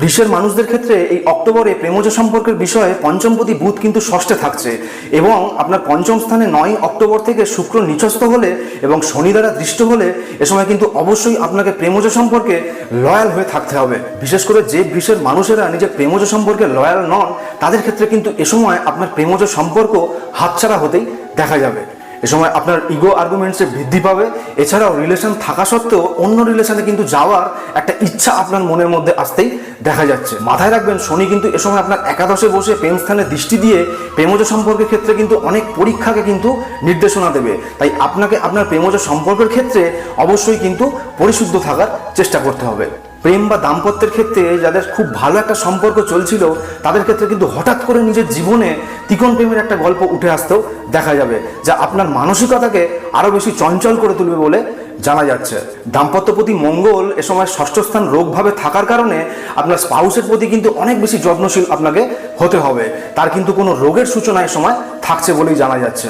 বৃষের মানুষদের ক্ষেত্রে এই অক্টোবরে প্রেমজ সম্পর্কের বিষয়ে পঞ্চমপতি বুধ কিন্তু ষষ্ঠে থাকছে এবং আপনার পঞ্চম স্থানে নয় অক্টোবর থেকে শুক্র নিচস্থ হলে এবং শনি দ্বারা দৃষ্ট হলে এ সময় কিন্তু অবশ্যই আপনাকে প্রেমজ সম্পর্কে লয়াল হয়ে থাকতে হবে। বিশেষ করে যে বৃষের মানুষেরা নিজের প্রেমজ সম্পর্কে লয়াল নন, তাদের ক্ষেত্রে কিন্তু এ সময় আপনার প্রেমজ সম্পর্ক হাতছাড়া হতেই দেখা যাবে। এ সময় আপনার ইগো আর্গুমেন্টসে বৃদ্ধি পাবে। এছাড়াও রিলেশন থাকা সত্ত্বেও অন্য রিলেশনে কিন্তু যাওয়ার একটা ইচ্ছা আপনার মনের মধ্যে আসতেই দেখা যাচ্ছে। মাথায় রাখবেন, শনি কিন্তু এ সময় আপনার একাদশে বসে প্রেম স্থানে দৃষ্টি দিয়ে প্রেমজ সম্পর্কের ক্ষেত্রে কিন্তু অনেক পরীক্ষাকে কিন্তু নির্দেশনা দেবে। তাই আপনাকে আপনার প্রেমজ সম্পর্কের ক্ষেত্রে অবশ্যই কিন্তু পরিশুদ্ধ থাকার চেষ্টা করতে হবে। প্রেম বা দাম্পত্যের ক্ষেত্রে যাদের খুব ভালো একটা সম্পর্ক চলছিল, তাদের ক্ষেত্রে কিন্তু হঠাৎ করে নিজের জীবনে তিকন প্রেমের একটা গল্প উঠে আসতেও দেখা যাবে, যা আপনার মানসিকতাকে আরও বেশি চঞ্চল করে তুলবে বলে জানা যাচ্ছে। দাম্পত্যপতি মঙ্গল এ সময় ষষ্ঠ স্থান রোগভাবে থাকার কারণে আপনার স্পাউসের প্রতি কিন্তু অনেক বেশি যত্নশীল আপনাকে হতে হবে। তার কিন্তু কোনো রোগের সূচনা এ সময় থাকছে বলেই জানা যাচ্ছে।